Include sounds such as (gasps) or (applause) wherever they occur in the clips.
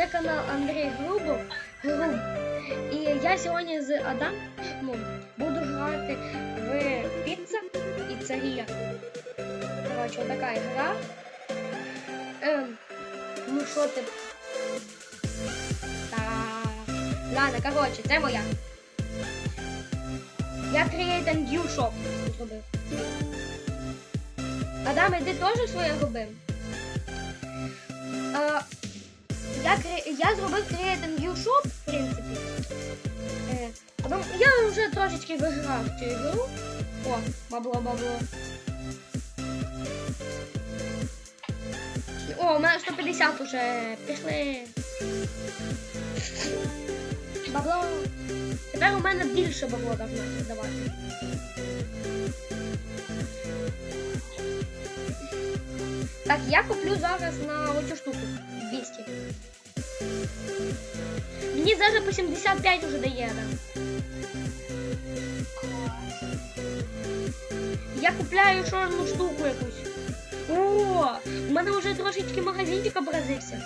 Це канал Андрій Грубов. Груб. І я сьогодні з Адамом буду грати в піца і царія. Коротше, така гра. Ем, ну що ти? Так. Ладно, коротше, це моя. Я Create a New Shop зробив. Адам, ти теж своє робив? Е, я, я зробив Create a New Shop, в принципі. Е, я вже трошечки виграв цю ігру. О, бабло, бабло. О, у мене 150 уже пішли. Бабло. Тепер у мене більше бабло так давати. Так, я куплю зараз на оцю штуку 200. Мені зараз по 75 уже дає, да. Я купляю чорну штуку якусь. О, у мене вже трошечки магазинчик образився.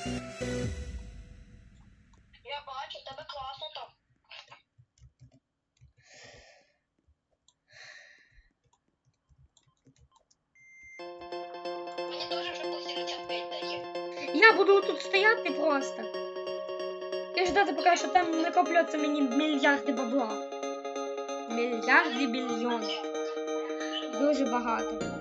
Ждати, поки що там накопляться мені мільярди бабла. Мільярди мільйони. Дуже багато.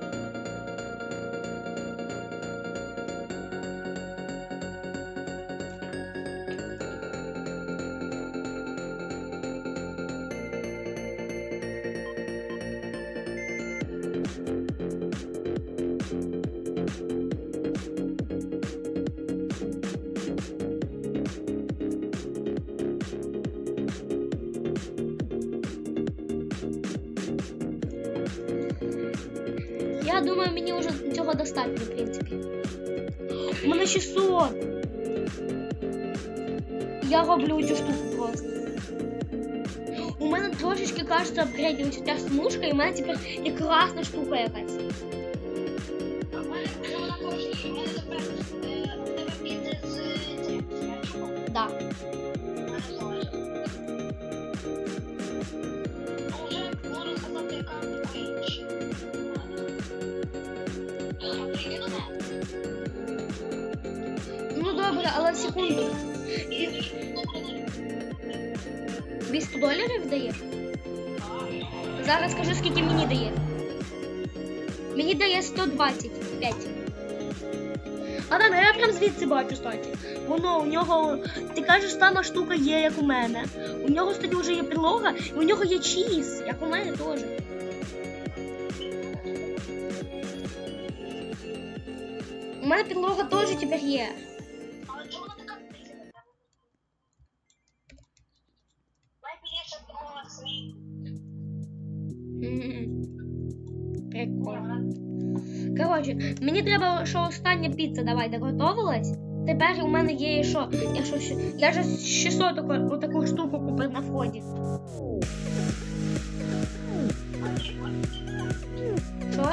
У мене трошечки кажеться апгрейдилась ця смужка, і в мене тепер і красна штука якась. Є. Да. Ну добре, але секунду. 200 доларів дає? Зараз скажу, скільки мені дає. Мені дає 125. А там я прям звідси бачу, кстати. Воно у нього, ти кажеш, сама штука є, як у мене. У нього, кстати, вже є підлога, і у нього є чіз, як у мене теж. У мене підлога теж тепер є. Коротше, мені треба, що остання піца давай доготовилась. Тепер у мене є що. Я, що, я вже 600 таку, таку штуку купив на вході. Що?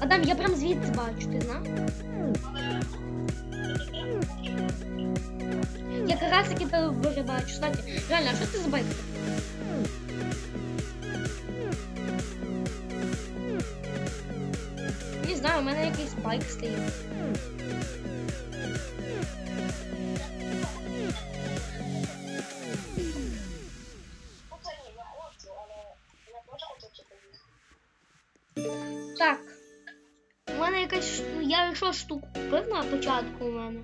Адам, я прям звідси бачу, ти знав? Я таки тебе бачу. Кстати, реально, а що це за байк? Знаю, у мене якийсь байк стоїть. Ну. Так. У мене якась ш- я що штуку купив на початку у мене.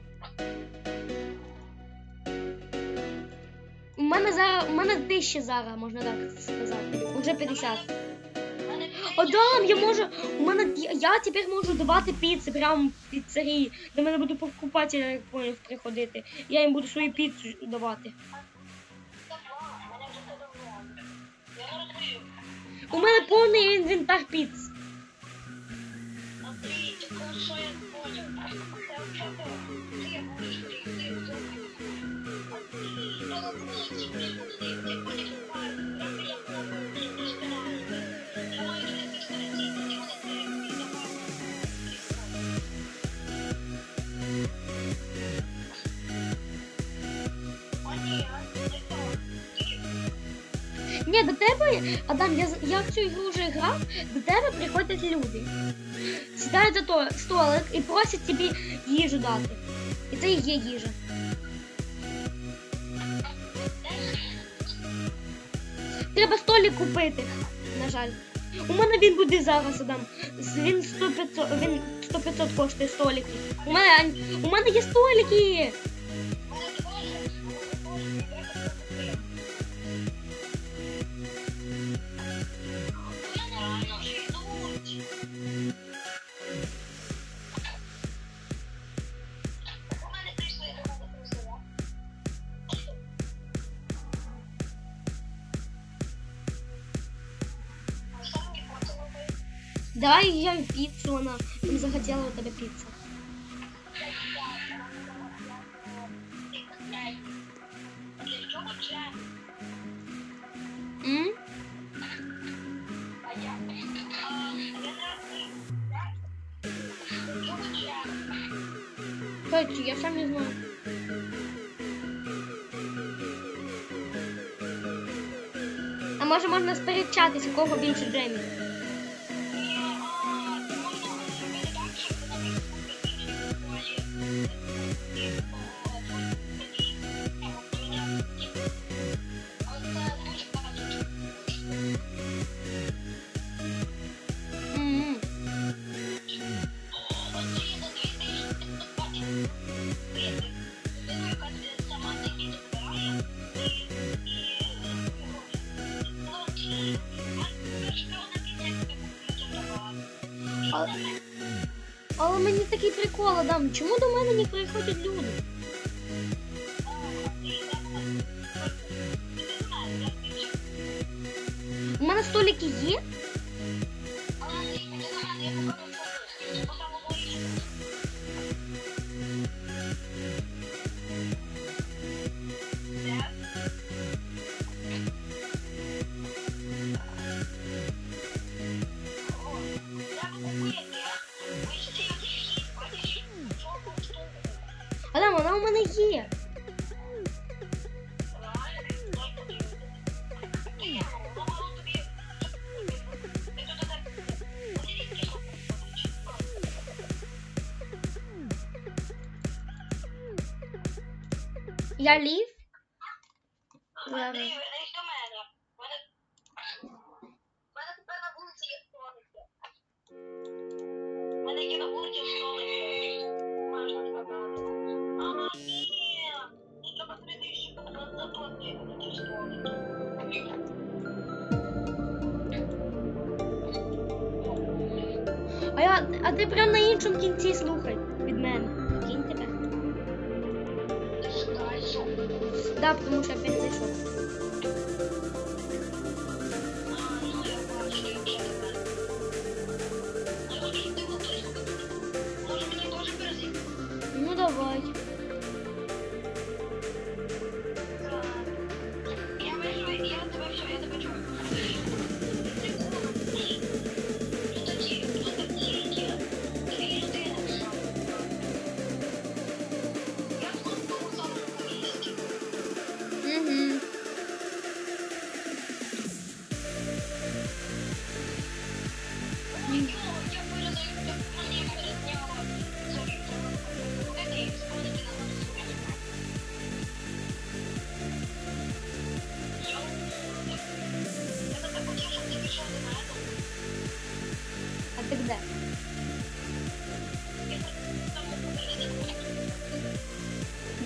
У мене зараз. У мене тисяча зараз, можна так сказати. Уже 50. Адам, я можу. У мене я, тепер можу давати піци прямо в піцерії. До мене буду покупателі, поняв, приходити. Я їм буду свою піцу давати. У мене повний інвентар піц. Ні, до тебе, Адам, я, я в цю ігру вже грав, до тебе приходять люди. Сідають за то столик і просять тобі їжу дати. І це і є їжа. Треба столик купити, на жаль. У мене він буде зараз, Адам. Він 100 500, він 100 500 коштує столик. У мене, у мене є столики. Давай я піцу, вона не захотіла у тебе піцу. М? Я сам не знаю. А може можна сперечатись, у кого більше джемів? А- Але мені такий прикол, Адам, чому до мене не приходять люди? У мене столики є? Я лів.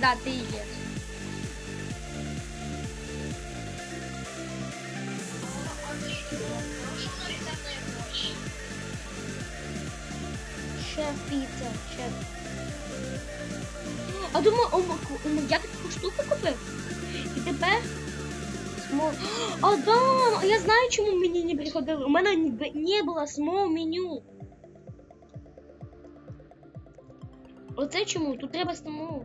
Да, ти є. Прошу нарізати піца, шеф. А думаю, м- я таку штуку купив. І тепер. Смол... (gasps) А я знаю, чому мені не приходили. У мене не було смол меню. Оце чому? Тут треба смол.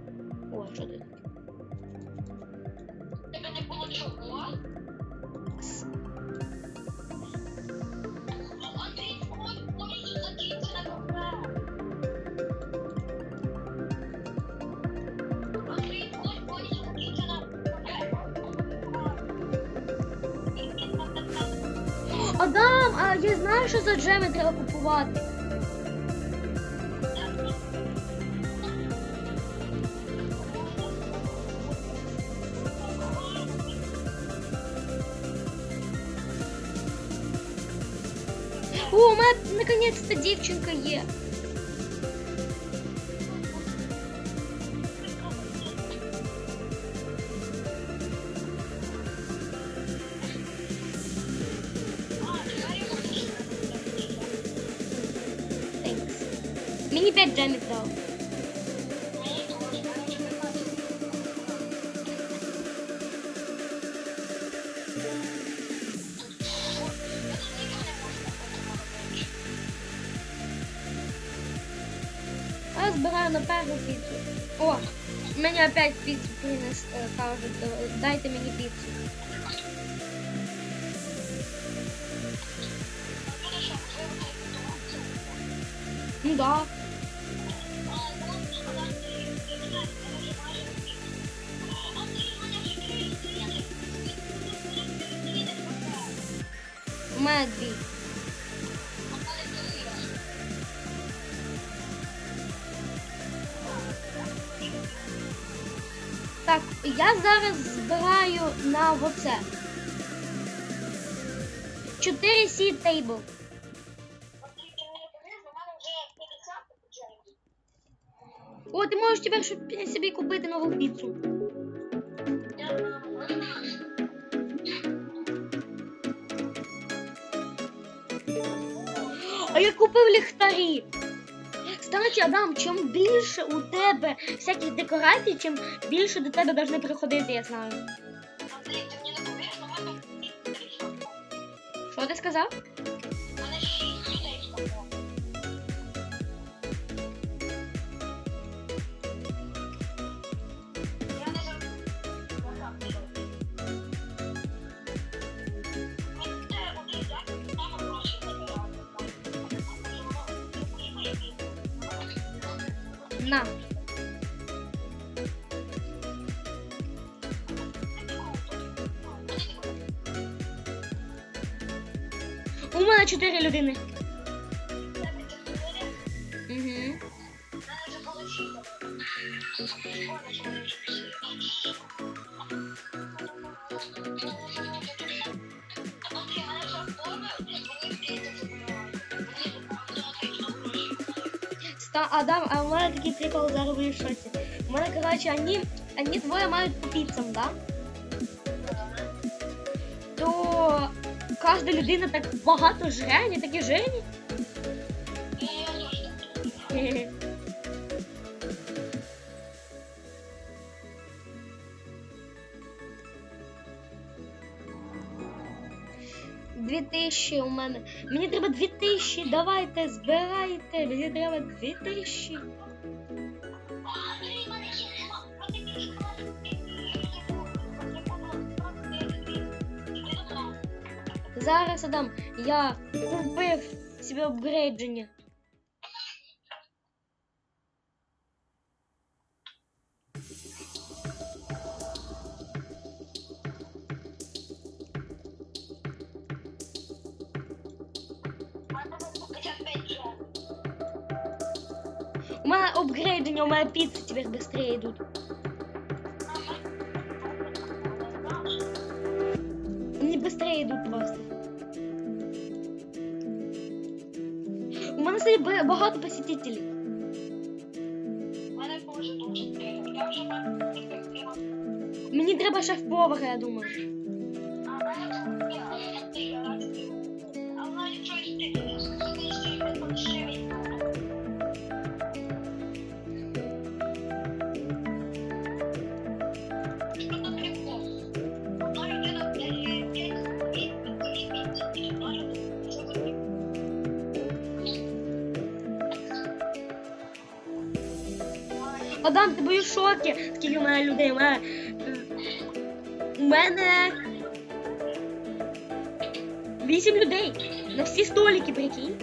Адам, а я знаю, що за джеми треба купувати. О, у мене наконець-то дівчинка є. Мені 5 джемів дав. Я збираю на першу піцу. О, мені опять піцу принес, е, кажуть, дайте мені піцу. Ну да. Так, я зараз збираю на оце. 4 сі тейбл. О, ти можеш тепер собі купити нову піцу. А я купив ліхтарі. Кстати, Адам, чим більше у тебе всяких декорацій, чим більше до тебе повинні приходити, я знаю. Що ти сказав? На. У мене чотири людини. Адам, а у мене такий прикол зараз в шоці. У мене, коротше, вони, вони двоє мають по піцам, да? То кожна людина так багато жре, вони такі жирні. Тисячі у мене. Мені треба дві тисячі, давайте, збирайте. Мені треба дві тисячі. Зараз Адам, я купив собі апгрейдження. У мене апгрейдження, у мене піци тепер швидше йдуть. Они быстрее идут просто. У мене кстати, ба- багато посетителей. Мені треба шеф-повара, я думаю. Адам, ти бою в шокі, скільки в мене людей. У мене, у мене Вісім людей. На всі столики, прикинь.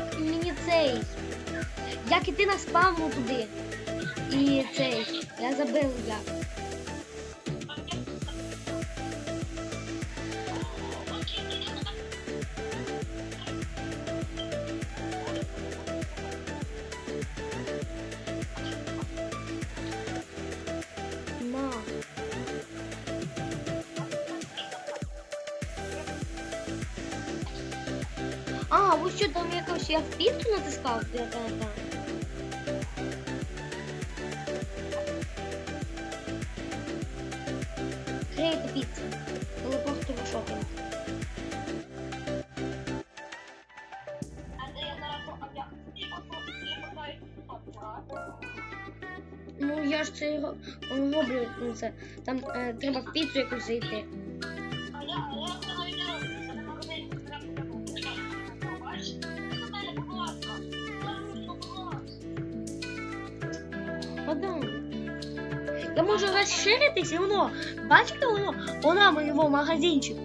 Як мені цей. Як іти на спавну туди. І цей. Я забив як. Що там якось я піцу натискав, я пам'ятаю. Крейта піца. Телепортова шопінг. А де я зараз попадаю? Ну я ж це роблю ну, це. Там е, треба в піцу якусь зайти. Розширитись і воно. Бачите воно? Воно його магазинчик.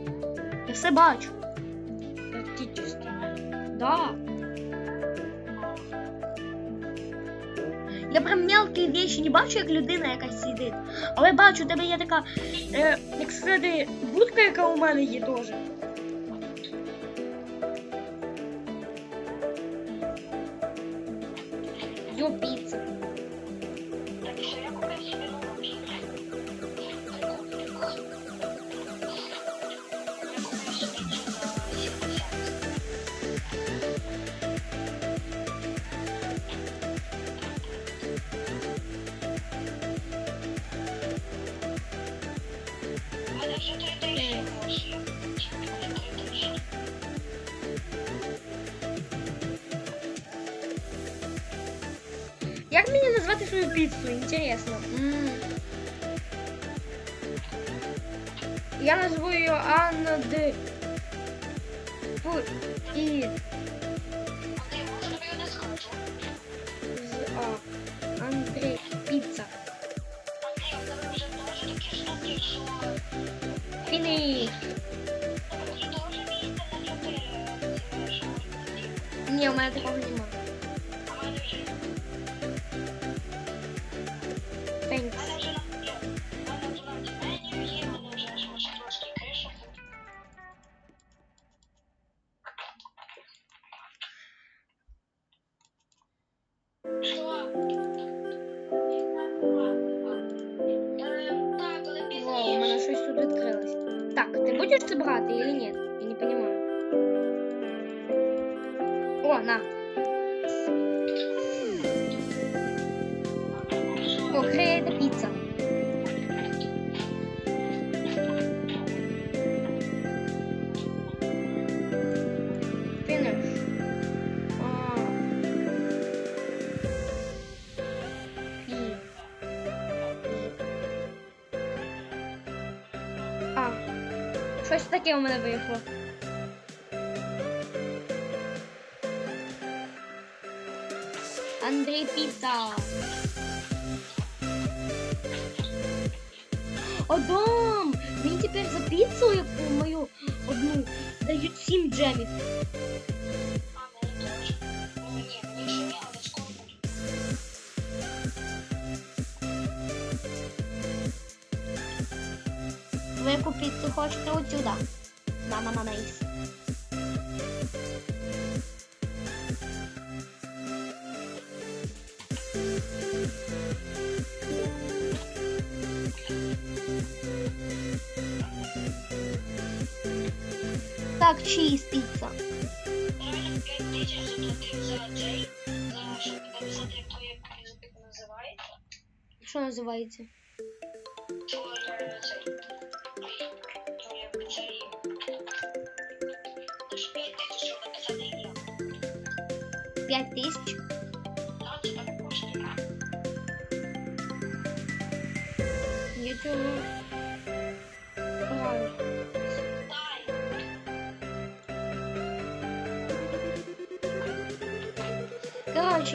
Я все бачу. Практично. Да. Я прям мелкі вещи не бачу, як людина якась сидить. Але бачу, у тебе є така, е, як сказати, будка, яка у мене є теж. Йо, піца. М. Я назову ее Анна Д. О, крейда піца. Фініш. А. Пі. А. Щось таке у мене вийшло. Яку піцу хочете отсюда? Да, мама найс. Так, піца. Реально 5 тисяч заплатив за цей, за щоб написати, як твоє називається. Що називається? Твоє. 5 тисяч. Я цього.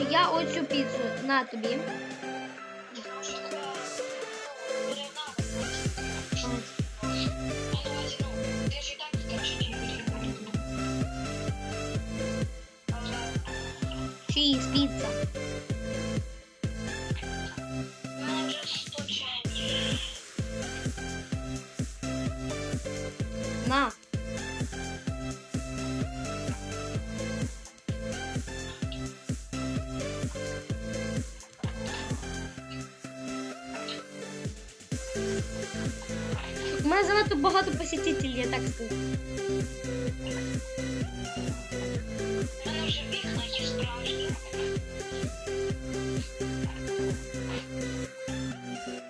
Я оцю піцу на тобі. Мене занадто багато посетителів, я так скажу. У мене вже вікна є справжні.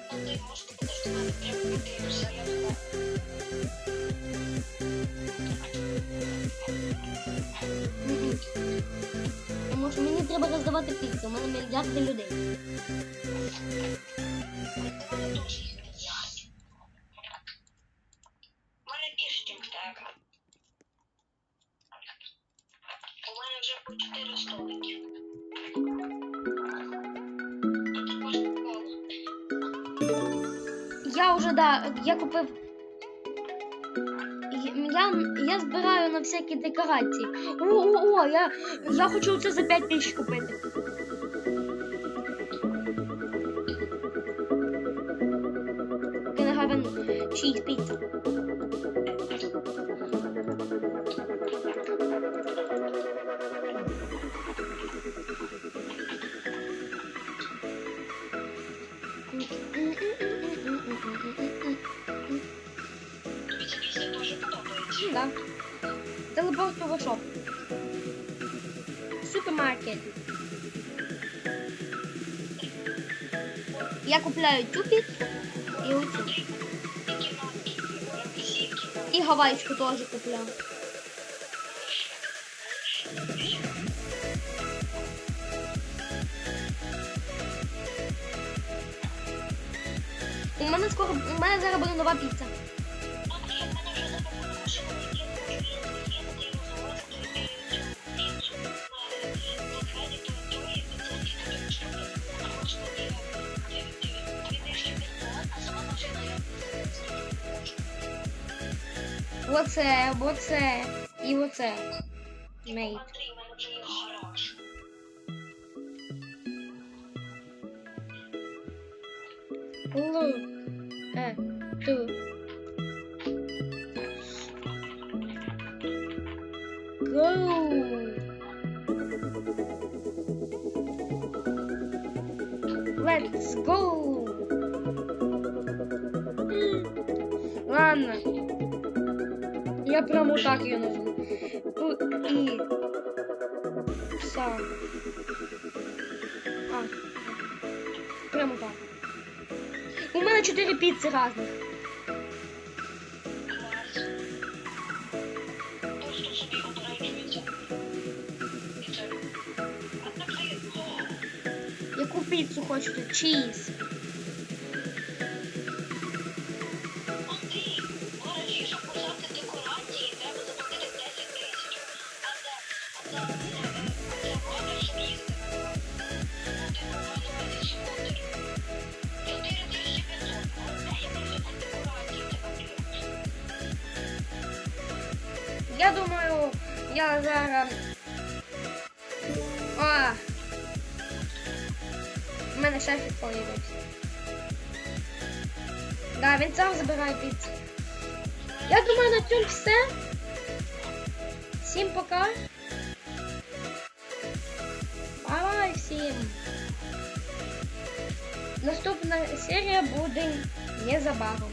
А ти можеш подожди, мене прямо подивишся, я туди. Мгм. Тому що мені треба роздавати піцу, у мене мільярди людей. У Я вже да, я купив. Я, я збираю на всякі декорації. О, о, о, я, я хочу це за 5 тисяч купити. Кенегавен чиїх піца. Я купляю цю піцу і оцю. І гавайську теж купляю. У мене скоро у мене зараз буде нова піца. Оце, оце і оце. Мейт. Look at the go. Let's go. Ладно. Я прямо так ее назву. Тут и. А. Прямо так. У мене чотири піци різних. І Яку піцу хочете? Чіз. Зараз. У мене шефік появився. Да, він сам забирає піцу. Я думаю, на цьому все. Всім пока. Бай всім. Наступна серія буде незабаром.